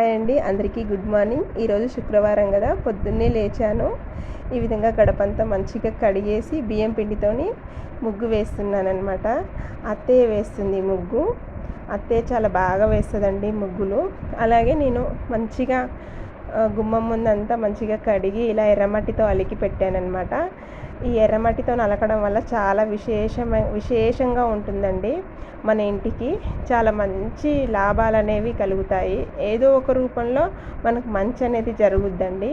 Hi అండి అందరికీ good morning ఈరోజు శుక్రవారం కదా పొద్దున్నే లేచాను. ఈ విధంగా గడపంతా మంచిగా కడిగేసి బియ్యం పిండితోని ముగ్గు వేస్తున్నాను అనమాట అత్తయ్య వేస్తుంది ముగ్గు. అత్తయ్య చాలా బాగా వేస్తుందండి ముగ్గులు. అలాగే నేను మంచిగా గుమ్మం ముందంతా మంచిగా కడిగి ఇలా ఎర్రమట్టితో అలికి పెట్టానన్నమాట. ఈ ఎర్రమట్టితో అలకడం వల్ల చాలా విశేషమై విశేషంగా ఉంటుందండి మన ఇంటికి. చాలా మంచి లాభాలు అనేవి కలుగుతాయి. ఏదో ఒక రూపంలో మనకు మంచి అనేది జరుగుద్దండి.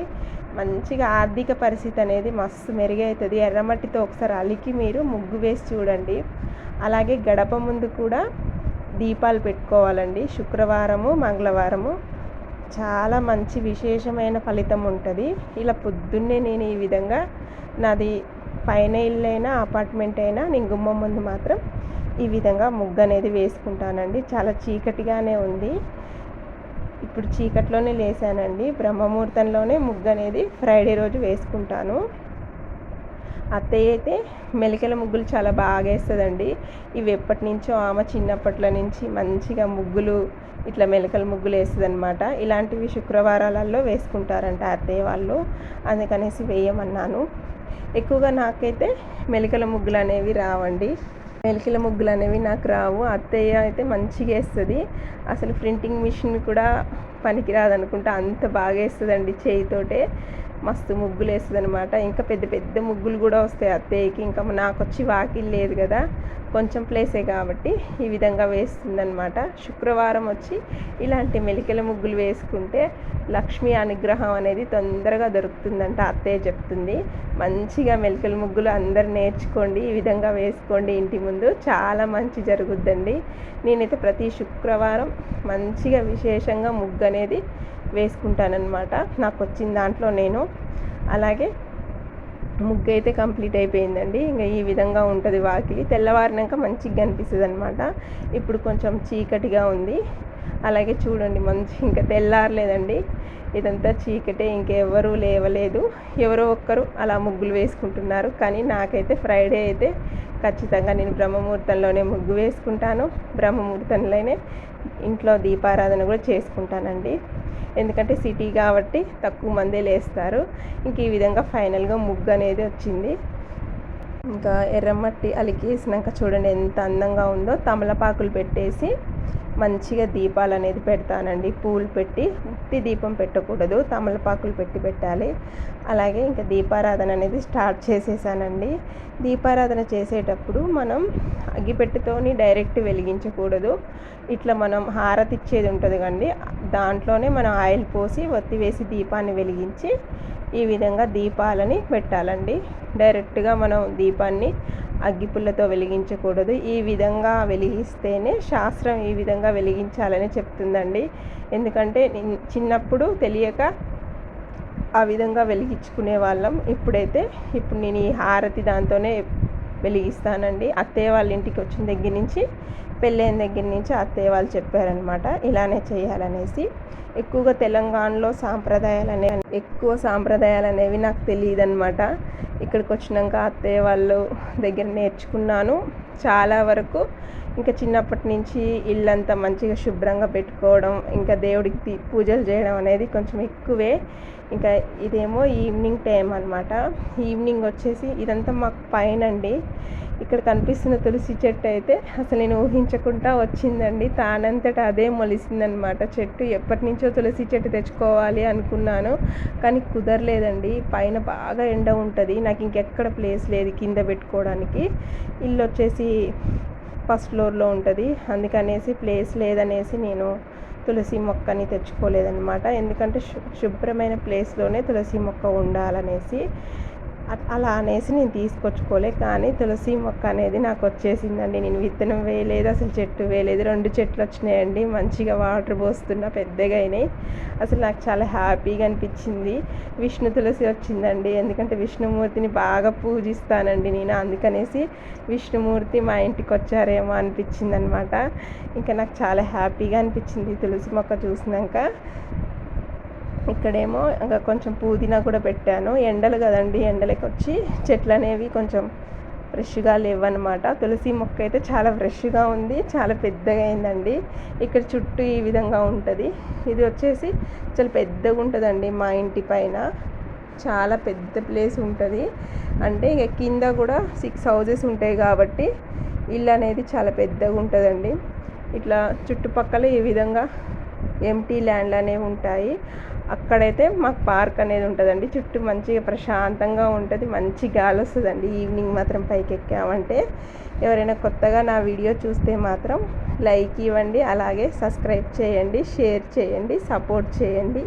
మంచిగా ఆర్థిక పరిస్థితి అనేది మస్తు మెరుగవుతుంది ఎర్రమట్టితో ఒకసారి అలికి మీరు ముగ్గు వేసి చూడండి. అలాగే గడప ముందు కూడా దీపాలు పెట్టుకోవాలండి. శుక్రవారము మంగళవారము చాలా మంచి విశేషమైన ఫలితం ఉంటుంది. ఇలా పొద్దున్నే నేను ఈ విధంగా నాది పైన ఇల్లు అయినా అపార్ట్మెంట్ అయినా నేను గుమ్మం ముందు మాత్రం ఈ విధంగా ముగ్గు అనేది వేసుకుంటానండి. చాలా చీకటిగానే ఉంది. ఇప్పుడు చీకట్లోనే లేసానండి. బ్రహ్మముహూర్తంలోనే ముగ్గు అనేది ఫ్రైడే రోజు వేసుకుంటాను. అత్తయ్య అయితే మెలికల ముగ్గులు చాలా బాగా వేస్తుందండి. ఇవి ఎప్పటి నుంచో ఆమె చిన్నప్పట్లో నుంచి మంచిగా ముగ్గులు ఇట్లా మెలకల ముగ్గులు వేస్తుందనమాట ఇలాంటివి శుక్రవారాలలో వేసుకుంటారంట అత్తయ్య వాళ్ళు. అందుకనేసి వేయమన్నాను. ఎక్కువగా నాకైతే మెలికల ముగ్గులు అనేవి రావండి. మెలికల ముగ్గులు అనేవి నాకు రావు. అత్తయ్య అయితే మంచిగా వేస్తుంది. అసలు ప్రింటింగ్ మిషన్ కూడా పనికిరాదు అనుకుంటా అంత బాగా వేస్తుందండి చేయితోటే. మస్తు ముగ్గులు వేస్తుంది అనమాట ఇంకా పెద్ద పెద్ద ముగ్గులు కూడా వస్తాయి అత్తయ్యకి. ఇంకా నాకు వచ్చి వాకిల్ లేదు కదా. కొంచెం ప్లేసే కాబట్టి ఈ విధంగా వేస్తుందనమాట శుక్రవారం వచ్చి ఇలాంటి మెలికల ముగ్గులు వేసుకుంటే లక్ష్మి అనుగ్రహం అనేది తొందరగా దొరుకుతుందంట అత్తయ్య చెప్తుంది. మంచిగా మెలికల ముగ్గులు అందరు నేర్చుకోండి ఈ విధంగా వేసుకోండి ఇంటి ముందు. చాలా మంచి జరుగుద్దండి. నేనైతే ప్రతి శుక్రవారం మంచిగా విశేషంగా ముగ్గు అనేది వేసుకుంటానన్నమాట. నాకు వచ్చిన దాంట్లో నేను. అలాగే ముగ్గు అయితే కంప్లీట్ అయిపోయిందండి. ఇంకా ఈ విధంగా ఉంటుంది వాకిలి. తెల్లవారినాక మంచిగా కనిపిస్తుంది అనమాట ఇప్పుడు కొంచెం చీకటిగా ఉంది. అలాగే చూడండి మంచి ఇంకా తెల్లారలేదండి. ఇదంతా చీకటే ఇంకెవరూ లేవలేదు. ఎవరో ఒక్కరు అలా ముగ్గులు వేసుకుంటున్నారు. కానీ నాకైతే ఫ్రైడే అయితే ఖచ్చితంగా నేను బ్రహ్మముహూర్తంలోనే ముగ్గు వేసుకుంటాను. బ్రహ్మముహూర్తంలోనే ఇంట్లో దీపారాధన కూడా చేసుకుంటానండి. ఎందుకంటే సిటీ కాబట్టి తక్కువ మందే లేస్తారు. ఇంక ఈ విధంగా ఫైనల్గా ముగ్గు అనేది వచ్చింది. ఇంకా ఎర్రమట్టి అలికేసినాక చూడండి ఎంత అందంగా ఉందో. తమలపాకులు పెట్టేసి మంచిగా దీపాలు అనేది పెడతానండి. పూలు పెట్టి ఉట్టి దీపం పెట్టకూడదు. తమలపాకులు పెట్టి పెట్టాలి. అలాగే ఇంకా దీపారాధన అనేది స్టార్ట్ చేసేసానండి. దీపారాధన చేసేటప్పుడు మనం అగ్గిపెట్టెతోని డైరెక్ట్ వెలిగించకూడదు. ఇట్లా మనం హారతి ఇచ్చేది ఉంటుంది కండి దాంట్లోనే మనం ఆయిల్ పోసి ఒత్తి వేసి దీపాన్ని వెలిగించి ఈ విధంగా దీపాలని పెట్టాలండి. డైరెక్ట్గా మనం దీపాన్ని అగ్గిపుల్లతో వెలిగించకూడదు. ఈ విధంగా వెలిగిస్తేనే శాస్త్రం ఈ విధంగా వెలిగించాలని చెప్తుందండి. ఎందుకంటే నేను చిన్నప్పుడు తెలియక ఆ విధంగా వెలిగించుకునే వాళ్ళం. ఇప్పుడైతే ఇప్పుడు నేను ఈ హారతి దాంతోనే వెలిగిస్తానండి. అత్తయ్య వాళ్ళ ఇంటికి వచ్చిన దగ్గర నుంచి పెళ్ళైన దగ్గర నుంచి అత్తయ్య వాళ్ళు చెప్పారనమాట ఇలానే చేయాలనేసి. ఎక్కువగా తెలంగాణలో సాంప్రదాయాలు అనేవి ఎక్కువ సాంప్రదాయాలు అనేవి నాకు తెలియదు అనమాట ఇక్కడికి వచ్చినాక అత్తయ్య వాళ్ళు దగ్గర నేర్చుకున్నాను. చాలా వరకు ఇంకా చిన్నప్పటి నుంచి ఇల్లంతా మంచిగా శుభ్రంగా పెట్టుకోవడం ఇంకా దేవుడికి పూజలు చేయడం అనేది కొంచెం ఎక్కువే. ఇంకా ఇదేమో ఈవినింగ్ టైం అనమాట ఈవినింగ్ వచ్చేసి ఇదంతా మాకు పైన అండి ఇక్కడ కనిపిస్తున్న తులసి చెట్టు అయితే అసలు నేను ఊహించకుండా వచ్చిందండి. తానంతట అదే మొలిసిందనమాట చెట్టు. ఎప్పటి నుంచో తులసి చెట్టు తెచ్చుకోవాలి అనుకున్నాను కానీ కుదరలేదండి. పైన బాగా ఎండ ఉంటుంది. నాకు ఇంకెక్కడ ప్లేస్ లేదు కింద పెట్టుకోవడానికి. ఇల్లు వచ్చేసి ఫస్ట్ ఫ్లోర్లో ఉంటుంది. అందుకనేసి ప్లేస్ లేదనేసి నేను తులసి మొక్కని తెచ్చుకోలేదనమాట ఎందుకంటే శుభ్రమైన ప్లేస్లోనే తులసి మొక్క ఉండాలనేసి అలా అనేసి నేను తీసుకొచ్చుకోలే కానీ తులసి మొక్క అనేది నాకు వచ్చేసిందండి. నేను విత్తనం వేయలేదు అసలు చెట్టు వేయలేదు. రెండు చెట్లు వచ్చినాయండి. మంచిగా వాటర్ పోస్తున్నా పెద్దగా అయినాయి. అసలు నాకు చాలా హ్యాపీగా అనిపించింది. విష్ణు తులసి వచ్చిందండి. ఎందుకంటే విష్ణుమూర్తిని బాగా పూజిస్తానండి నేను. అందుకనేసి విష్ణుమూర్తి మా ఇంటికి వచ్చారేమో అనిపించింది అనమాట ఇంకా నాకు చాలా హ్యాపీగా అనిపించింది తులసి మొక్క చూసినాక. ఇక్కడేమో ఇంకా కొంచెం పుదీనా కూడా పెట్టాను. ఎండలు కదండి ఎండలకి వచ్చి చెట్లు అనేవి కొంచెం ఫ్రెష్గా లేవన్నమాట. తులసి మొక్క అయితే చాలా ఫ్రెష్గా ఉంది చాలా పెద్దగా అయిందండి. ఇక్కడ చుట్టూ ఈ విధంగా ఉంటుంది. ఇది వచ్చేసి చాలా పెద్దగా ఉంటుందండి మా ఇంటి పైన. చాలా పెద్ద ప్లేస్ ఉంటుంది. అంటే ఇక కింద కూడా సిక్స్ హౌజెస్ ఉంటాయి కాబట్టి ఇల్లు అనేది చాలా పెద్దగా ఉంటుందండి. ఇట్లా చుట్టుపక్కల ఈ విధంగా ఎంటీ ల్యాండ్లు అనేవి ఉంటాయి. అక్కడైతే మాకు పార్క్ అనేది ఉంటుందండి. చుట్టూ మంచిగా ప్రశాంతంగా ఉంటుంది. మంచి గాలి వస్తుందండి. ఈవినింగ్ మాత్రం పైకి ఎక్కామంటే ఎవరైనా కొత్తగా నా వీడియో చూస్తే మాత్రం లైక్ ఇవ్వండి. అలాగే సబ్స్క్రైబ్ చేయండి. షేర్ చేయండి. సపోర్ట్ చేయండి.